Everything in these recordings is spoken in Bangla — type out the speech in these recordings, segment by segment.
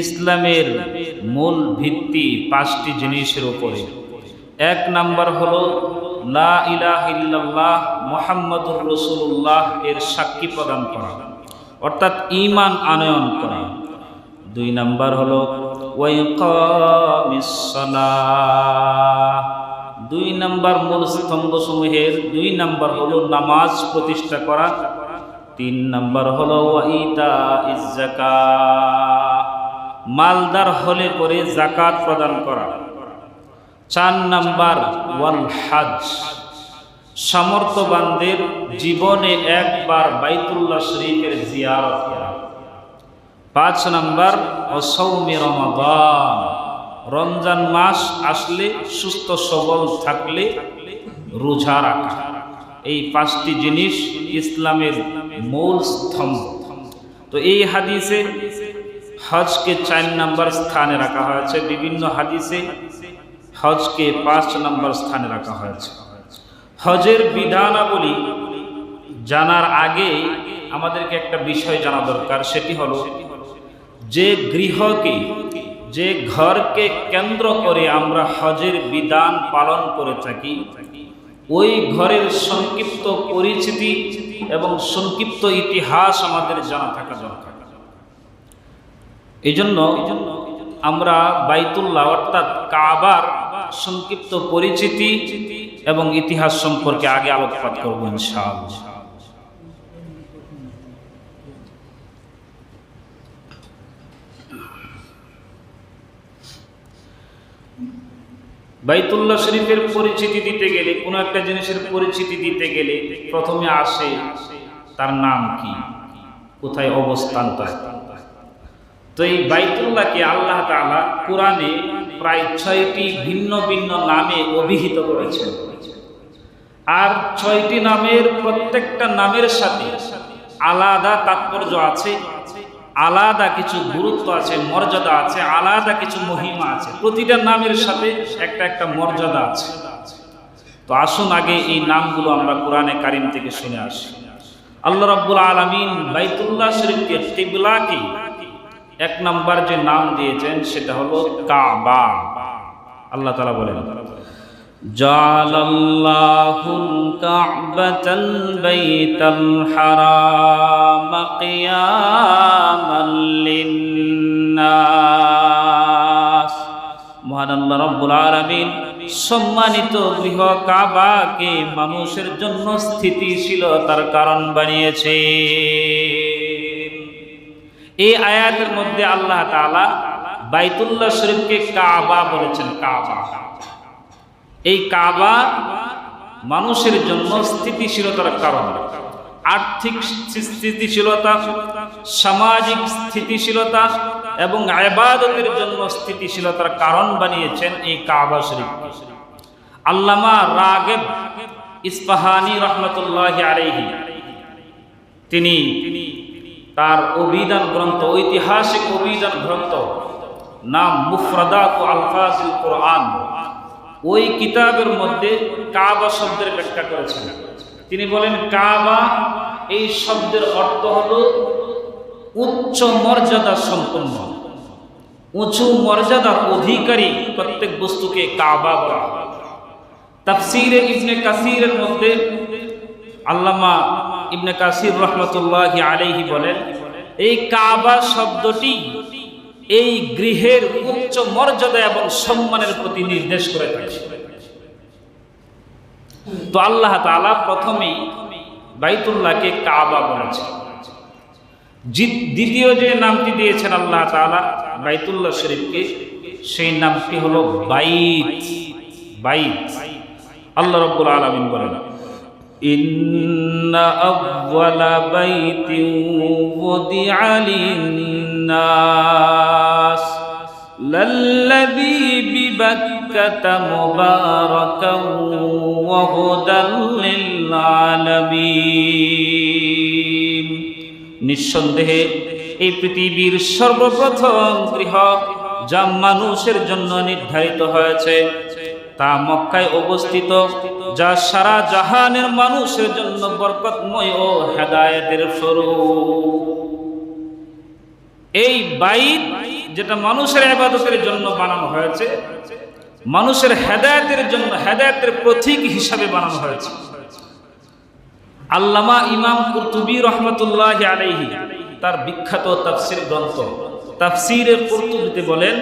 ইসলামের মূল ভিত্তি পাঁচটি জিনিসের উপরে। এক নাম্বার হলো, লা ইলাহা ইল্লাল্লাহ মুহাম্মাদুর রাসূলুল্লাহ এর সাক্ষী প্রদান করা, অর্থাৎ ঈমান আনয়ন করা। দুই নাম্বার হলো দুই নাম্বার মূল স্তম্ভসমূহের দুই নাম্বার হলো নামাজ প্রতিষ্ঠা করা। তিন নাম্বার হলো ওয়াইতা ইজ্জাকা মালদার হলে পরে জাকাত প্রদান করা। চার নাম্বার ওয়াল হাজ। সামর্থ্যবানদের জীবনে একবার বাইতুল্লাহ শরীফের জিয়ারত করা। পাঁচ নাম্বার অসৌমে রমাদান। রমজান মাস আসলে সুস্থ সবল থাকলে রোজা রাখা। এই পাঁচটি জিনিস ইসলামের মূল স্তম্ভ। তো এই হাদিসে হজকে চার নাম্বার স্থানে রাখা হয়েছে। বিভিন্ন হাদিসে হজকে পাঁচ নম্বর স্থানে রাখা হয়েছে। হজের বিধানাবলী জানার আগে আমাদেরকে একটা বিষয় জানা দরকার, সেটি হলো যে গৃহকে, যে ঘরকে কেন্দ্র করে আমরা হজের বিধান পালন করে থাকি, ওই ঘরের সংক্ষিপ্ত পরিচিতি এবং সংক্ষিপ্ত ইতিহাস আমাদের জানা থাকা দরকার। এই জন্য আমরা বাইতুল্লাহ অর্থাৎ কাবার সংক্ষিপ্ত পরিচিতি এবং ইতিহাস সম্পর্কে আগে আলোকপাত করব ইনশাআল্লাহ। বাইতুল্লাহ শরীফের পরিচিতি দিতে গেলে, কোনো একটা জিনিসের পরিচিতি দিতে গেলে প্রথমে আসে তার নাম কি? কোথায় অবস্থান তার? তো এই বাইতুল্লাহকে আল্লাহ তাআলা কোরআনে প্রায় ছয়টি ভিন্ন ভিন্ন নামে অভিহিত করেছেন। আর ছয়টি নামের প্রত্যেকটা নামের সাথে আলাদা তাৎপর্য আছে, আলাদা কিছু গুরুত্ব আছে, মর্যাদা আছে, আলাদা কিছু মহিমা আছে। প্রতিটা নামের সাথে একটা একটা মর্যাদা আছে। তো আসুন আগে এই নামগুলো আমরা কোরআনে কারিম থেকে শুনে আসি। আল্লাহ রাব্বুল আলামিন বাইতুল্লাহ শরীফকে কিবলাকে এক নাম্বার যে নাম দিয়েছেন সেটা হলো কাবা আল্লাহ তালা বলেন جعل الله الكعبة البيت الحرام قياما للناس মহান আল্লাহ রব্বুল আলামিন সম্মানিত গৃহ কাবাকে মানুষের জন্য স্থিতিশীলতার কারণ বানিয়েছে এই আয়াতের মধ্যে আল্লাহ তাআলা বাইতুল্লাহ শরীফকে কাবা বলেছেন, কাবা। এই কাবা মানুষের জন্য স্থিতিশীলতার কারণ। আর্থিক স্থিতিশীলতা, সামাজিক স্থিতিশীলতা এবং আবাদতের জন্য স্থিতিশীলতার কারণ বানিয়েছেন এই কাবা শরীফ আল্লামা রাগেব ইস্পাহানি রহমতুল্লাহ আলাইহি, তিনি তার অভিধান গ্রন্থ, ঐতিহাসিক অভিধান গ্রন্থ, নাম মুফরাদাত ও আলফাজুল কোরআন। ওই কিতাবের মধ্যে কাবা শব্দের ব্যাখ্যা করেছেন। তিনি বলেন, কাবা এই শব্দের অর্থ হল উচ্চ মর্যাদা সম্পন্ন। উঁচু মর্যাদার অধিকারী প্রত্যেক বস্তুকে কাবা বলা তাফসিরে ইবনে কাসিরের মধ্যে আল্লামা ইবনে কাসির রহমতুল্লাহ আলাইহি বলেন, এই কাবা শব্দটি এই গৃহের উচ্চ মর্যাদা এবং সম্মানের প্রতি নির্দেশ করে থাকে। তো আল্লাহ তাআলা প্রথমেই বাইতুল্লাহকে কাবা বলেছেন। দ্বিতীয় যে নামটি দিয়েছেন আল্লাহ তাআলা বাইতুল্লাহ শরীফকে, সেই নামটি হলো বাইত বাইত। আল্লাহ রব্বুল আলামিন বলেন إن أول بيت وضع للناس للذي ببكة مباركا وهدى للعالمين নিঃসন্দেহে এই পৃথিবীর সর্বপ্রথম গৃহ যা মানুষের জন্য নির্ধারিত হয়েছে তা মক্কায় অবস্থিত, যা সারা জাহানের মানুষের জন্য বরকতময় ও হেদায়েতের স্বরূপ। এই বাইত যেটা মানুষের আবাদতের জন্য বানানো হয়েছে, মানুষের হেদায়তের জন্য, হেদায়তের প্রতীক হিসাবে বানানো হয়েছে। আল্লামা ইমাম কুরতুবি রহমতুল্লাহ আলাইহি, তার বিখ্যাত তাফসির গ্রন্থ তাফসিরের কুরতুবিতে বলেন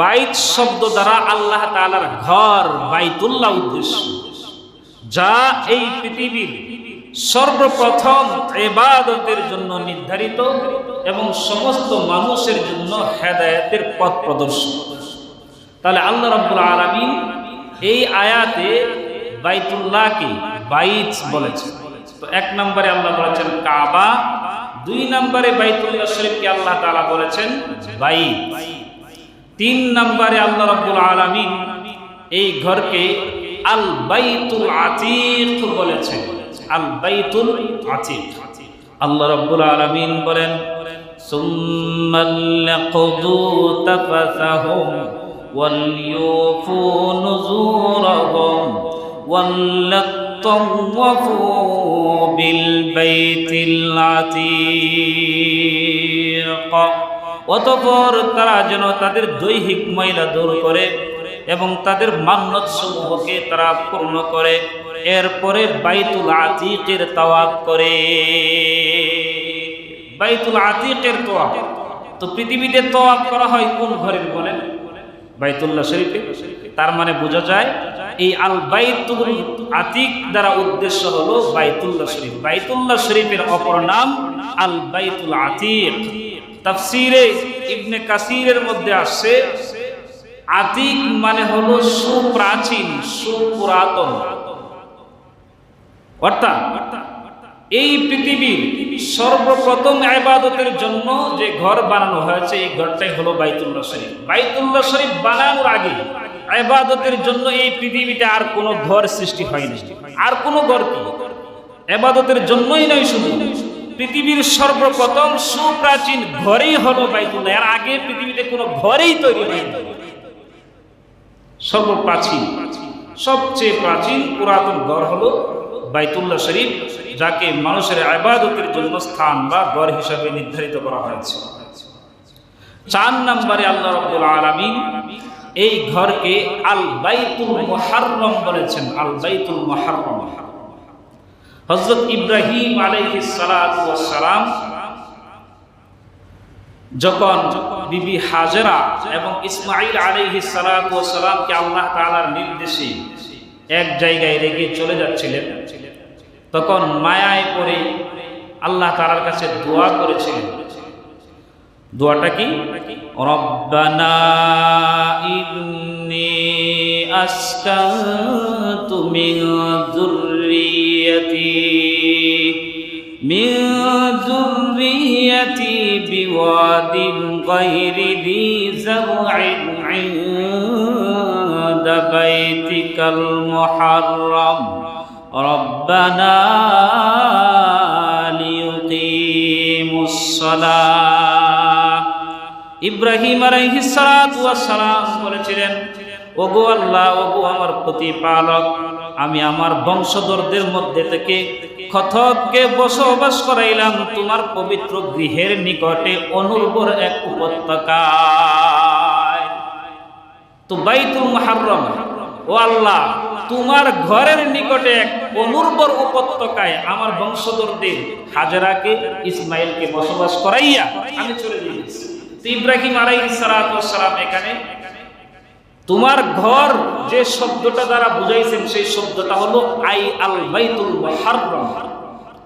বাইত শব্দ দ্বারা আল্লাহ তালার ঘর বাইতুল্লাহ উদ্দেশ্য। যা এই পৃথিবীর সর্বপ্রথম এবাদতের জন্য নির্ধারিত এবং সমস্ত মানুষের জন্য হেদায়তের পথ প্রদর্শন তাহলে আল্লাহ রাব্বুল আলামিন এই আয়াতে বাইতুল্লাহকে বাইত বলেছেন। তো এক নম্বরে আল্লাহ বলেছেন কাবা, দুই নম্বরে বাইতুল্লাহ শরীফকে আল্লাহ তালা বলেছেন বাইত। তিন নম্বরে আল্লাহ রাব্বুল আলামিন এই ঘরকে আল বাইতুল আতিক বলেছেন আল বাইতুল আতিক আল্লাহ রাব্বুল আলামিন বলেন সুম্মাল লাকুদু তাফাসাহুম وليوفوا نذورهم وليطوفوا بالبيت العتيق অতপর তারা যেন তাদের দৈহিক ময়লা দূর করে এবং তাদের মান্নত সমূহকে তারা পূর্ণ করে। এরপরে বাইতুল আতিকের তাওয়াব করে। বাইতুল আতিকের তোয়াব তো পৃথিবীতে তোয়াব করা হয় কোন ঘরের বলেন? বাইতুল্লাহ শরীফে। তার মানে বোঝা যায় এই আল বাইতুল আতিক দ্বারা উদ্দেশ্য হলো বাইতুল্লাহ শরীফ। বাইতুল্লাহ শরীফের অপর নাম আল বাইতুল আতিক। তাফসিরে ইবনে কাসিরের মধ্যে আসছে, আতিক মানে হলো সুপ্রাচীন, সুপুরাতন। অর্থাৎ এই পৃথিবীর সর্বপ্রথম আবাদতের জন্য যে ঘর বানানো হয়েছে, এই ঘরটাই হলো বাইতুল্লাহ শরীফ। বাইতুল্লাহ শরীফ বানানোর আগে আবাদতের জন্য এই পৃথিবীতে আর কোনো ঘর সৃষ্টি হয়নি। আর কোনো ঘর কি? আবাদতের জন্যই নয় শুধু। পৃথিবীর সর্বপ্রথম সুপ্রাচীন ঘরেই হলো বাইতুল্লাহ। এর আগে পৃথিবীতে কোনো ঘরেই তৈরি হয়নি। সর্বপ্রাচীন, সবচেয়ে প্রাচীন পুরাতন ঘর হলো বাইতুল্লাহ শরীফ, যাকে মানুষের আবাদতের জন্য স্থান বা ঘর হিসাবে নির্ধারিত করা হয়েছে। চার নম্বরে আল্লাহ রব্বুল আলামিন এই ঘরকে আল বাইতুল মুহাররম বলেছেন। আল বাইতুল মুহাররম। হযরত ইব্রাহিম ওয়াস সালাম যখন বিবি হাজরা এবং ইসমাইল আলাইহি সালামকে আল্লাহ তাআলার নির্দেশে এক জায়গায় রেখে চলে যাচ্ছিলেন, তখন মায়ায় পড়ে আল্লাহ তাআলার কাছে দোয়া করেছিলেন। দোয়াটা কি? রব্বানা ইন্নী আসকানতু মিন যুররিয়াতি من ذريتي بواد غير ذي زرع عند بيتك المحرم ربنا ليقيموا الصلاة ইব্রাহিম আলাইহিস সালাতু ওয়াস সালাম বলেছিলেন ওগো আল্লাহ, ওগো আমার প্রতিপালক, আমি আমার বংশধরদের মধ্যে থেকে খতককে বসবাস করাইলাম তোমার পবিত্র গৃহের নিকটে অনুর্বর এক উপত্যকায়। তো বাইতুল ও আল্লাহ, তোমার ঘরের নিকটে এক অনুর্বর উপত্যকায় আমার বংশধরদের হাজরাকে, ইসমাইলকে বসবাস করাইয়া আমি চলে গিয়েছি তো ইব্রাহিম আলাইহিস সালাম এখানে তোমার ঘর যে শব্দটা দ্বারা বুঝাইছেন, সেই শব্দটা হলো আই আল বাইতুল মুহাররম।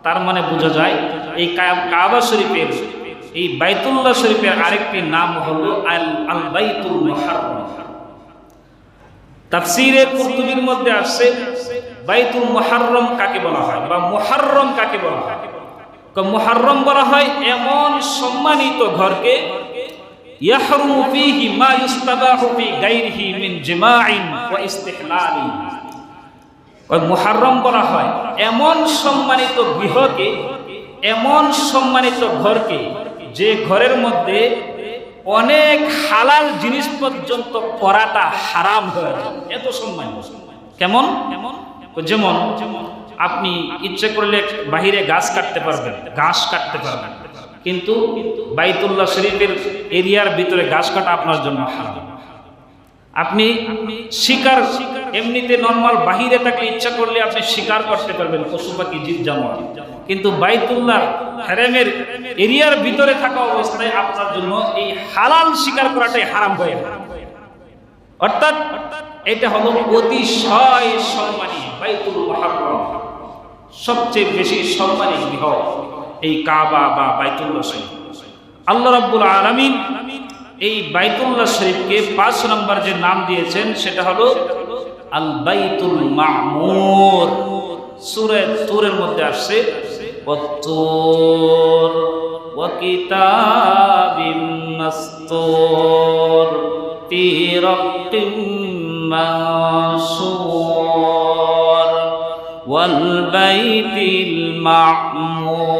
তার মানে বোঝা যায়, এই কাবা শরীফের, এই বাইতুল্লাহ শরীফের আরেকটি নাম হলো আল আল বাইতুল মুহাররম। তাফসীরে কুরতুবির মধ্যে আসছে, বাইতুল মুহাররম কাকে বলা হয় বা মুহাররম কাকে বলা হয়? মুহাররম বলা হয় এমন সম্মানিত ঘরকে ইয়াহরুমু ফীহি মা ইস্তাবাহু ফি গায়রিহি মিন জিমাইন ওয়া ইস্তিহলালি। ওই হয়, এমন সম্মানিত গৃহকে, এমন সম্মানিত ঘরকে যে ঘরের মধ্যে অনেক হালাল জিনিস পর্যন্ত করাটা হারাম হয়ে এত সম্মানিত। কেমন? যেমন, আপনি ইচ্ছে করলে বাহিরে গাছ কাটতে পারবেন, ঘাস কাটতে পারবেন। কিন্তু বাইতুল্লাহ শরীফের এরিয়ার ভিতরে ঘাস কাটা আপনার জন্য হারাম। আপনি শিকার এমনিতে নর্মাল বাহিরে থাকলে ইচ্ছা করলে আপনি শিকার করতে পারবেন পশু পাখি জীব, জানোয়ার। কিন্তু বাইতুল্লাহ হ্যারেমের এরিয়ার ভিতরে থাকা অবস্থায় আপনার জন্য এই হালাল শিকার করাটাই হারাম হয়ে। অর্থাৎ এটা হলো অতিশয় সম্মানী বাইতুল মহারম, সবচেয়ে বেশি সম্মানী গৃহ। এই কাবা বা বাইতুল্লাহ শরীফ। আল্লাহ রাব্বুল আলামিন এই বাইতুল্লাহ শরীফকে পাঁচ নম্বর যে নাম দিয়েছেন, সেটা হলো আল বাইতুল মামুর। সূরা তুরের মধ্যে আসছে, ওয়াত্তুর ওয়া কিতাবিম মাসতুর ফি রাক্কিম মানসুর। ওয়াল বাইতিল মামুর।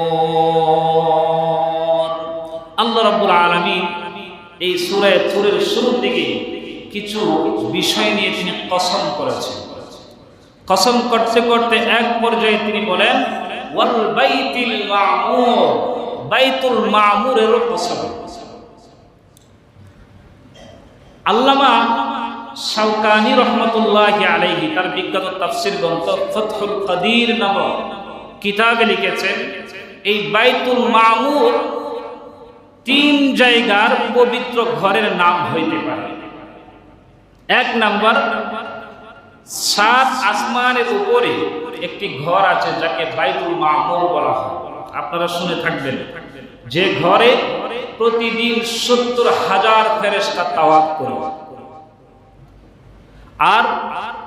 আল্লাহ রাব্বুল আলামিন, এই সূরায় তুরের শুরুর দিকে কিছু বিষয় নিয়ে তিনি কসম করেছেন। কসম করতে করতে এক পর্যায়ে তিনি বলেন, ওয়াল বাইতিল মামুর, বাইতুল মামুরের কসম। আল্লামা শাওকানি রহমতুল্লাহ আলাইহি তার বিজ্ঞাত তাফসির গ্রন্থ ফতহুল কাদির নামক কিতাবে লিখেছেন, এই বাইতুল মামুর তিন জায়গার পবিত্র ঘরের নাম হইতে পারে। এক নাম্বার, সাত আসমানের উপরে একটি ঘর আছে যাকে বাইতুল মামুর বলা হয়। আপনারা শুনে থাকবেন। যে ঘরে প্রতিদিন সত্তর হাজার ফেরেস্তা তাওয়াব করে। আর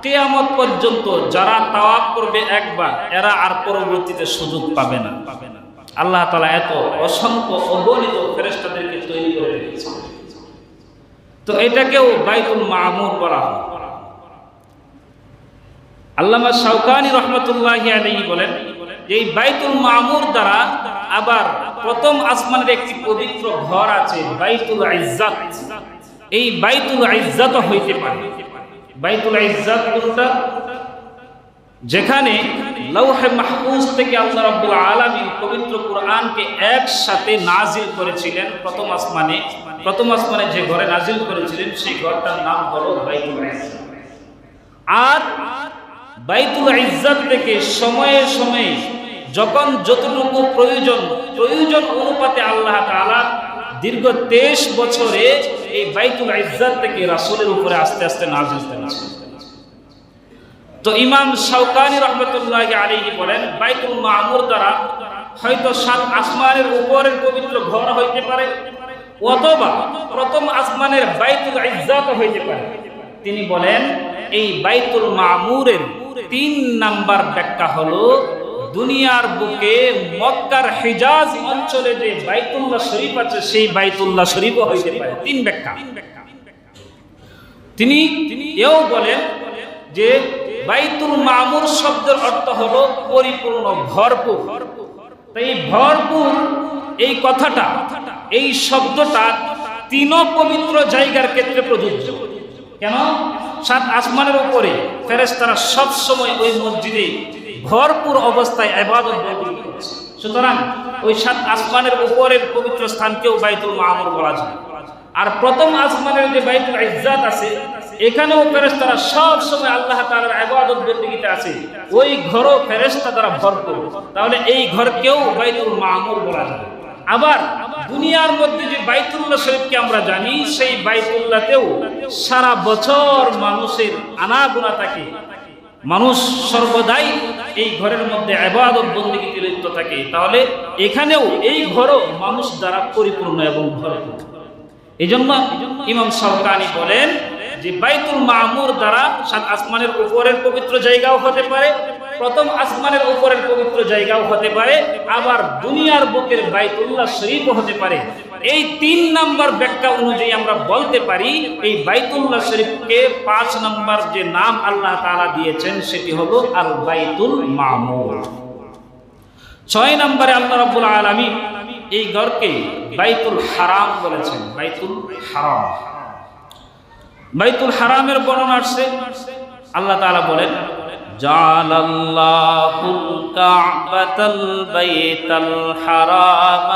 কেয়ামত পর্যন্ত যারা তাওয়াব করবে একবার, এরা আর পরবর্তীতে সুযোগ পাবে না। আল্লাহ তালা এত অসংখ্য অগণিত ফেরেস্তাদেরকে তৈরি করে রেখেছে তো এটাকেও বাইতুল মামুর বলা হয়। আল্লামা শাওকানি রহমতুল্লাহ আলাইহি বলেন এই বাইতুল মামুর দ্বারা আবার প্রথম আসমানের একটি পবিত্র ঘর আছে, বাইতুল ইজ্জাত। এই বাইতুল ইজ্জাত হইতে পারে। বাইতুল ইজ্জাত কোনটা? যেখানে লৌহে মাহফুজ থেকে আল্লাহ রাব্বুল আলামিন পবিত্র কোরআনকে একসাথে নাজিল করেছিলেন প্রথম আসমানে। প্রথম আসমানে যে ঘরে নাজিল করেছিলেন, সেই ঘরটার নাম হলো আর বাইতুল ইজ্জাত থেকে সময়ে সময়ে যখন যতটুকু প্রয়োজন প্রয়োজন অনুপাতে আল্লাহ তাআলা দীর্ঘ তেইশ বছরে এই বাইতুল ইজ্জাত থেকে রাসূলের উপরে আস্তে আস্তে নাজিল করেছেন। তো ইমাম শাওকানি রহমতুল্লাহ আলাইহি বলেন, বাইতুল মামুর দ্বারা হয়তো সাত আসমানের উপরের পবিত্র ঘর হইতে পারে, অথবা প্রথম আসমানের বাইতুল ইজ্জাত হইতে পারে। তিনি বলেন, এই বাইতুল মামুরের তিন নাম্বার ব্যাখ্যা হলো, দুনিয়ার বুকে মক্কার হিজাজ অঞ্চলে যে বাইতুল্লাহ শরীফ আছে, সেই বাইতুল্লাহ শরীফও হইতে পারে। তিন ব্যাখ্যা। তিনি এও বলেন যে বাইতুল মামুর শব্দের অর্থ হলো পরিপূর্ণ, ভরপুর। তাই ভরপুর, এই কথাটা, এই শব্দটা তিন পবিত্র জায়গার ক্ষেত্রে প্রযোজ্য। কেন? সাত আসমানের উপরে ফেরেস তারা সবসময় ওই মসজিদে ভরপুর অবস্থায় বন্দেগী সুতরাং ওই সাত আসমানের উপরের পবিত্র স্থানকেও বাইতুল মামুর বলা যায়। আর প্রথম আসমানের যে বাইতুল ইজ্জাত আছে, এখানেও ফেরেশতারা সব সময় আল্লাহ তাআলার ইবাদত বন্দেগীতে আছে। ওই ঘরও ফেরেশতা দ্বারা ভরপুর। তাহলে এই ঘরকেও বাইতুল মামুর বলা যায়। আবার দুনিয়ার মধ্যে যে বাইতুল্লাহ শরীফকে আমরা জানি, সেই বাইতুল্লাহতেও সারা বছর মানুষের আনাগুনা থাকে। মানুষ সর্বদাই এই ঘরের মধ্যে আবাদত বন্দীগীতে লিপ্ত থাকে। তাহলে এখানেও এই ঘরও মানুষ দ্বারা পরিপূর্ণ এবং ভরপুর। এই জন্য ইমাম সরকানি বলেন যে বাইতুল মামুর দ্বারা সাত আসমানের উপরের পবিত্র জায়গাও হতে পারে, প্রথম আসমানের উপরের পবিত্র জায়গাও হতে পারে, আবার দুনিয়ার বুকের বাইতুল্লাহ শরীফও হতে পারে। এই তিন নাম্বার ব্যাখ্যা অনুযায়ী আমরা বলতে পারি, এই বাইতুল্লাহ শরীফকে পাঁচ নাম্বার যে নাম আল্লাহ তালা দিয়েছেন সেটি হলো আল বাইতুল মামুর। ছয় নম্বরে আল্লাহ রাব্বুল আলামিন এই ঘরকে বাইতুল হারাম বলেছেন। বাইতুল হারাম। বাইতুল হারামের বর্ণনা আসছে। আল্লাহ তাআলা বলেন জালাল্লাহুল হারাম